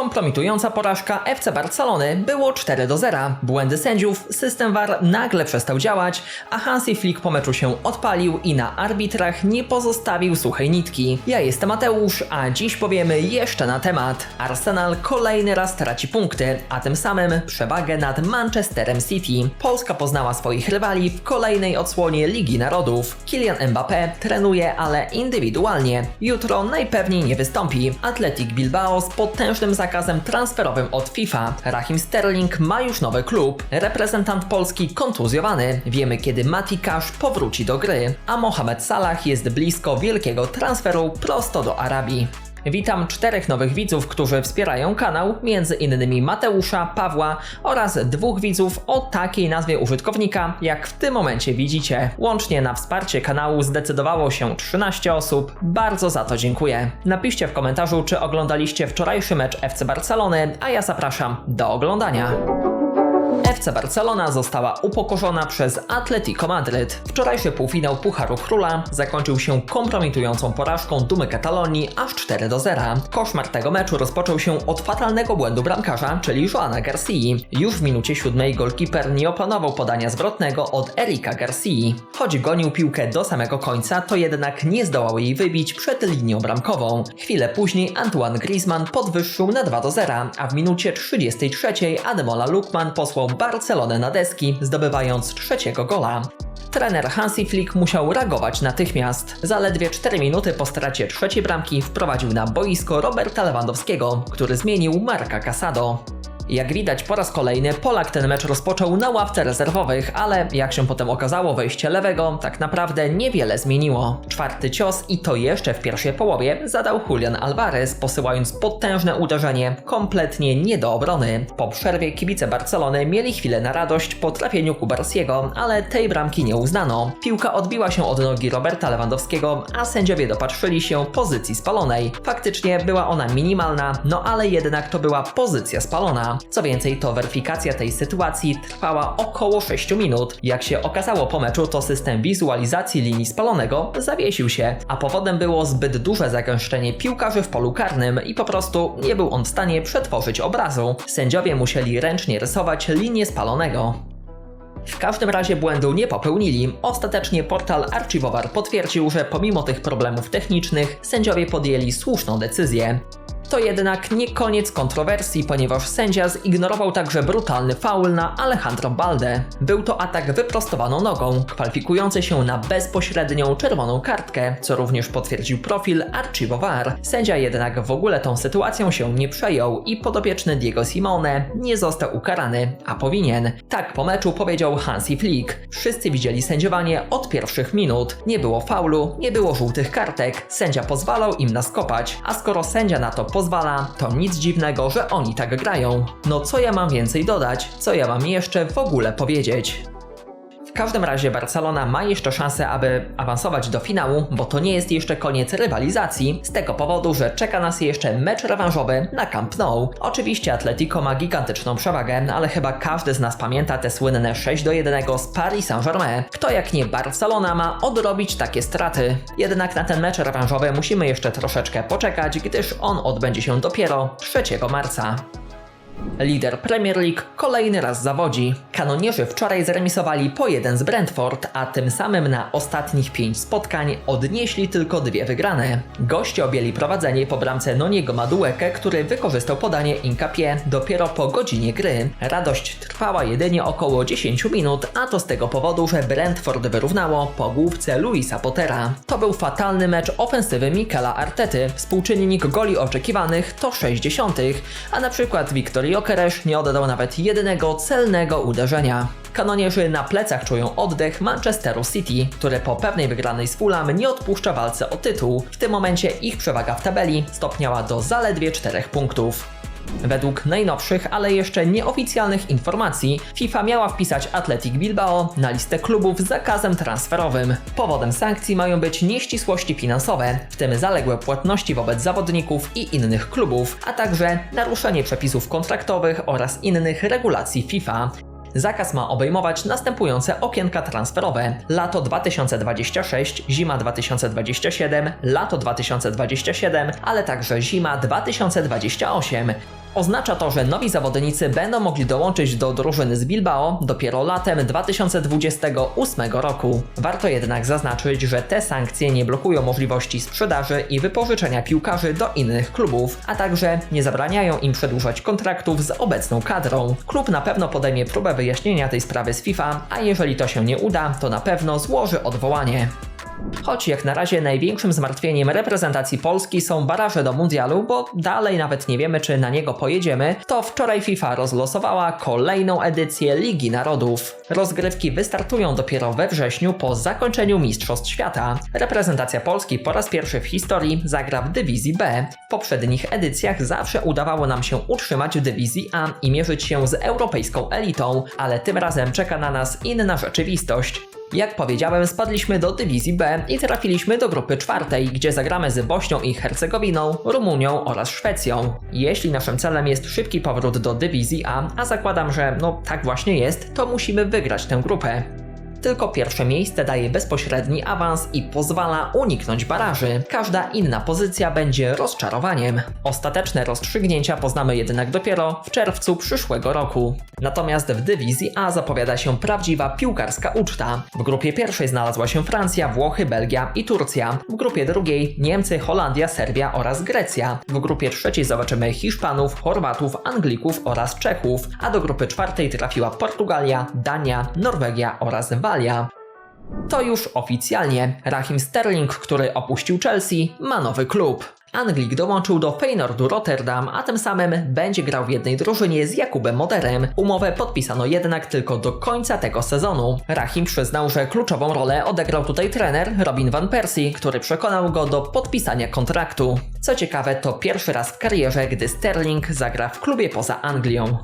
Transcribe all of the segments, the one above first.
Kompromitująca porażka FC Barcelony było 4 do 0. Błędy sędziów, system VAR nagle przestał działać, a Hansi Flick po meczu się odpalił i na arbitrach nie pozostawił suchej nitki. Ja jestem Mateusz, a dziś powiemy jeszcze na temat. Arsenal kolejny raz traci punkty, a tym samym przewagę nad Manchesterem City. Polska poznała swoich rywali w kolejnej odsłonie Ligi Narodów. Kylian Mbappé trenuje, ale indywidualnie. Jutro najpewniej nie wystąpi. Athletic Bilbao z potężnym zakazem transferowym od FIFA. Rahim Sterling ma już nowy klub. Reprezentant Polski kontuzjowany. Wiemy kiedy Mati Cash powróci do gry. A Mohamed Salah jest blisko wielkiego transferu prosto do Arabii. Witam czterech nowych widzów, którzy wspierają kanał, między innymi Mateusza, Pawła oraz dwóch widzów o takiej nazwie użytkownika, jak w tym momencie widzicie. Łącznie na wsparcie kanału zdecydowało się 13 osób. Bardzo za to dziękuję. Napiszcie w komentarzu, czy oglądaliście wczorajszy mecz FC Barcelony, a ja zapraszam do oglądania. FC Barcelona została upokorzona przez Atletico Madryt. Wczorajszy półfinał Pucharu Króla zakończył się kompromitującą porażką Dumy Katalonii aż 4 do 0. Koszmar tego meczu rozpoczął się od fatalnego błędu bramkarza, czyli Joana Garcia. Już w minucie siódmej golkiper nie opanował podania zwrotnego od Erika Garcia. Choć gonił piłkę do samego końca, to jednak nie zdołał jej wybić przed linią bramkową. Chwilę później Antoine Griezmann podwyższył na 2 do 0, a w minucie 33 Ademola Lukman posłał Barcelonę na deski, zdobywając trzeciego gola. Trener Hansi Flick musiał reagować natychmiast. Zaledwie 4 minuty po stracie trzeciej bramki wprowadził na boisko Roberta Lewandowskiego, który zmienił Marka Casado. Jak widać po raz kolejny Polak ten mecz rozpoczął na ławce rezerwowych, ale jak się potem okazało wejście lewego tak naprawdę niewiele zmieniło. Czwarty cios i to jeszcze w pierwszej połowie zadał Julian Alvarez, posyłając potężne uderzenie kompletnie nie do obrony. Po przerwie kibice Barcelony mieli chwilę na radość po trafieniu Kubarsiego, ale tej bramki nie uznano. Piłka odbiła się od nogi Roberta Lewandowskiego, a sędziowie dopatrzyli się pozycji spalonej. Faktycznie była ona minimalna, no ale jednak to była pozycja spalona. Co więcej, to weryfikacja tej sytuacji trwała około 6 minut. Jak się okazało po meczu, to system wizualizacji linii spalonego zawiesił się, a powodem było zbyt duże zagęszczenie piłkarzy w polu karnym i po prostu nie był on w stanie przetworzyć obrazu. Sędziowie musieli ręcznie rysować linię spalonego. W każdym razie błędu nie popełnili. Ostatecznie portal Archivowar potwierdził, że pomimo tych problemów technicznych, sędziowie podjęli słuszną decyzję. To jednak nie koniec kontrowersji, ponieważ sędzia zignorował także brutalny faul na Alejandro Balde. Był to atak wyprostowaną nogą, kwalifikujący się na bezpośrednią czerwoną kartkę, co również potwierdził profil Archivo VAR. Sędzia jednak w ogóle tą sytuacją się nie przejął i podopieczny Diego Simone nie został ukarany, a powinien. Tak po meczu powiedział Hansi Flick. Wszyscy widzieli sędziowanie od pierwszych minut. Nie było faulu, nie było żółtych kartek, sędzia pozwalał im naskopać, a skoro sędzia na to pozwala, to nic dziwnego, że oni tak grają. No co ja mam więcej dodać? Co ja mam jeszcze w ogóle powiedzieć? Każdym razie Barcelona ma jeszcze szansę, aby awansować do finału, bo to nie jest jeszcze koniec rywalizacji, z tego powodu, że czeka nas jeszcze mecz rewanżowy na Camp Nou. Oczywiście Atletico ma gigantyczną przewagę, ale chyba każdy z nas pamięta te słynne 6 do 1 z Paris Saint-Germain. Kto jak nie Barcelona ma odrobić takie straty? Jednak na ten mecz rewanżowy musimy jeszcze troszeczkę poczekać, gdyż on odbędzie się dopiero 3 marca. Lider Premier League kolejny raz zawodzi. Kanonierzy wczoraj zremisowali po jeden z Brentford, a tym samym na ostatnich pięć spotkań odnieśli tylko dwie wygrane. Goście objęli prowadzenie po bramce Noniego Maduekę, który wykorzystał podanie Inkapie dopiero po godzinie gry. Radość trwała jedynie około 10 minut, a to z tego powodu, że Brentford wyrównało po główce Luisa Pottera. To był fatalny mecz ofensywy Mikela Artety. Współczynnik goli oczekiwanych to 60, a na przykład Wiktor Jokeresz nie oddał nawet jednego celnego uderzenia. Kanonierzy na plecach czują oddech Manchesteru City, które po pewnej wygranej z Fulham nie odpuszcza walce o tytuł. W tym momencie ich przewaga w tabeli stopniała do zaledwie 4 punktów. Według najnowszych, ale jeszcze nieoficjalnych informacji, FIFA miała wpisać Athletic Bilbao na listę klubów z zakazem transferowym. Powodem sankcji mają być nieścisłości finansowe, w tym zaległe płatności wobec zawodników i innych klubów, a także naruszenie przepisów kontraktowych oraz innych regulacji FIFA. Zakaz ma obejmować następujące okienka transferowe: lato 2026, zima 2027, lato 2027, ale także zima 2028. Oznacza to, że nowi zawodnicy będą mogli dołączyć do drużyny z Bilbao dopiero latem 2028 roku. Warto jednak zaznaczyć, że te sankcje nie blokują możliwości sprzedaży i wypożyczenia piłkarzy do innych klubów, a także nie zabraniają im przedłużać kontraktów z obecną kadrą. Klub na pewno podejmie próbę wyjaśnienia tej sprawy z FIFA, a jeżeli to się nie uda, to na pewno złoży odwołanie. Choć jak na razie największym zmartwieniem reprezentacji Polski są baraże do mundialu, bo dalej nawet nie wiemy czy na niego pojedziemy, to wczoraj FIFA rozlosowała kolejną edycję Ligi Narodów. Rozgrywki wystartują dopiero we wrześniu po zakończeniu Mistrzostw Świata. Reprezentacja Polski po raz pierwszy w historii zagra w dywizji B. W poprzednich edycjach zawsze udawało nam się utrzymać w dywizji A i mierzyć się z europejską elitą, ale tym razem czeka na nas inna rzeczywistość. Jak powiedziałem, spadliśmy do dywizji B i trafiliśmy do grupy czwartej, gdzie zagramy z Bośnią i Hercegowiną, Rumunią oraz Szwecją. Jeśli naszym celem jest szybki powrót do dywizji A, a zakładam, że no tak właśnie jest, to musimy wygrać tę grupę. Tylko pierwsze miejsce daje bezpośredni awans i pozwala uniknąć baraży. Każda inna pozycja będzie rozczarowaniem. Ostateczne rozstrzygnięcia poznamy jednak dopiero w czerwcu przyszłego roku. Natomiast w dywizji A zapowiada się prawdziwa piłkarska uczta. W grupie pierwszej znalazła się Francja, Włochy, Belgia i Turcja. W grupie drugiej Niemcy, Holandia, Serbia oraz Grecja. W grupie trzeciej zobaczymy Hiszpanów, Chorwatów, Anglików oraz Czechów, a do grupy czwartej trafiła Portugalia, Dania, Norwegia oraz To już oficjalnie. Raheem Sterling, który opuścił Chelsea, ma nowy klub. Anglik dołączył do Feyenoordu Rotterdam, a tym samym będzie grał w jednej drużynie z Jakubem Moderem. Umowę podpisano jednak tylko do końca tego sezonu. Rahim przyznał, że kluczową rolę odegrał tutaj trener Robin van Persie, który przekonał go do podpisania kontraktu. Co ciekawe, to pierwszy raz w karierze, gdy Sterling zagra w klubie poza Anglią.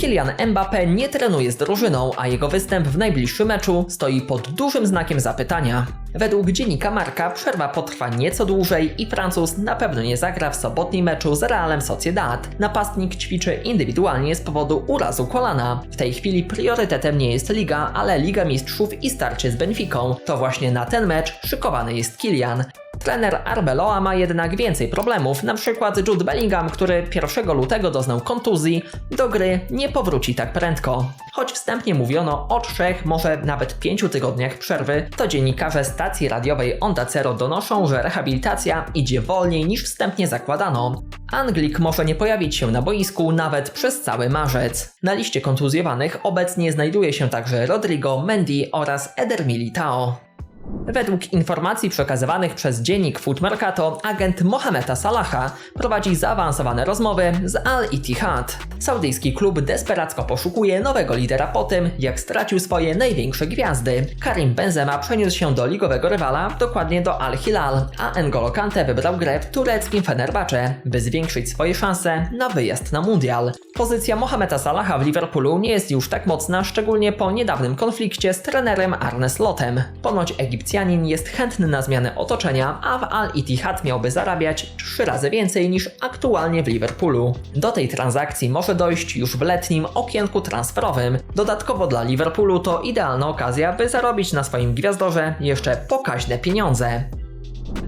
Kylian Mbappé nie trenuje z drużyną, a jego występ w najbliższym meczu stoi pod dużym znakiem zapytania. Według dziennika Marka przerwa potrwa nieco dłużej i Francuz na pewno nie zagra w sobotnim meczu z Realem Sociedad. Napastnik ćwiczy indywidualnie z powodu urazu kolana. W tej chwili priorytetem nie jest Liga, ale Liga Mistrzów i starcie z Benficą. To właśnie na ten mecz szykowany jest Kylian. Trener Arbeloa ma jednak więcej problemów, na przykład Jude Bellingham, który 1 lutego doznał kontuzji, do gry nie powróci tak prędko. Choć wstępnie mówiono o trzech, może nawet pięciu tygodniach przerwy, to dziennikarze stacji radiowej Onda Cero donoszą, że rehabilitacja idzie wolniej niż wstępnie zakładano. Anglik może nie pojawić się na boisku nawet przez cały marzec. Na liście kontuzjowanych obecnie znajduje się także Rodrigo, Mendy oraz Eder Militao. Według informacji przekazywanych przez dziennik Food Mercato, agent Mohameda Salaha prowadzi zaawansowane rozmowy z Al Ittihad. Saudyjski klub desperacko poszukuje nowego lidera po tym, jak stracił swoje największe gwiazdy. Karim Benzema przeniósł się do ligowego rywala, dokładnie do Al Hilal, a N'Golo Kante wybrał grę w tureckim Fenerbahce, by zwiększyć swoje szanse na wyjazd na mundial. Pozycja Mohameda Salaha w Liverpoolu nie jest już tak mocna, szczególnie po niedawnym konflikcie z trenerem Arne Slotem. Ponoć Egipcjanin jest chętny na zmianę otoczenia, a w Al Ittihad miałby zarabiać trzy razy więcej niż aktualnie w Liverpoolu. Do tej transakcji może dojść już w letnim okienku transferowym. Dodatkowo dla Liverpoolu to idealna okazja, by zarobić na swoim gwiazdorze jeszcze pokaźne pieniądze.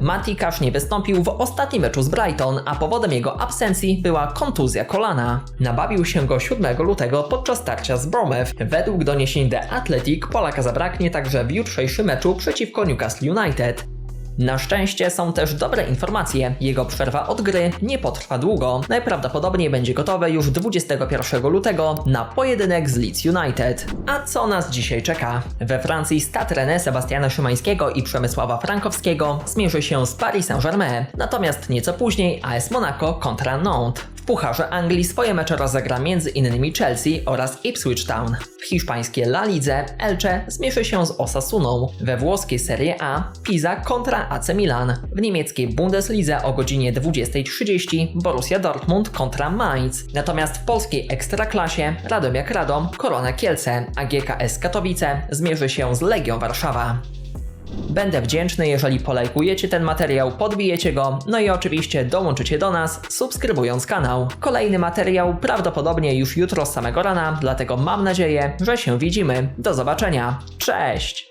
Mati Cash nie wystąpił w ostatnim meczu z Brighton, a powodem jego absencji była kontuzja kolana. Nabawił się go 7 lutego podczas starcia z Brometh. Według doniesień The Athletic Polaka zabraknie także w jutrzejszym meczu przeciwko Newcastle United. Na szczęście są też dobre informacje. Jego przerwa od gry nie potrwa długo. Najprawdopodobniej będzie gotowy już 21 lutego na pojedynek z Leeds United. A co nas dzisiaj czeka? We Francji Stade Rennais Sebastiana Szymańskiego i Przemysława Frankowskiego zmierzy się z Paris Saint-Germain. Natomiast nieco później AS Monaco kontra Nantes. Pucharze Anglii swoje mecze rozegra m.in. Chelsea oraz Ipswich Town. W hiszpańskiej La Lidze Elche zmierzy się z Osasuną. We włoskiej Serie A Pisa kontra AC Milan. W niemieckiej Bundeslidze o godzinie 20.30 Borussia Dortmund kontra Mainz. Natomiast w polskiej Ekstraklasie Radomiak Radom, Korona Kielce, a GKS Katowice zmierzy się z Legią Warszawa. Będę wdzięczny, jeżeli polajkujecie ten materiał, podbijecie go, no i oczywiście dołączycie do nas, subskrybując kanał. Kolejny materiał prawdopodobnie już jutro z samego rana, dlatego mam nadzieję, że się widzimy. Do zobaczenia. Cześć!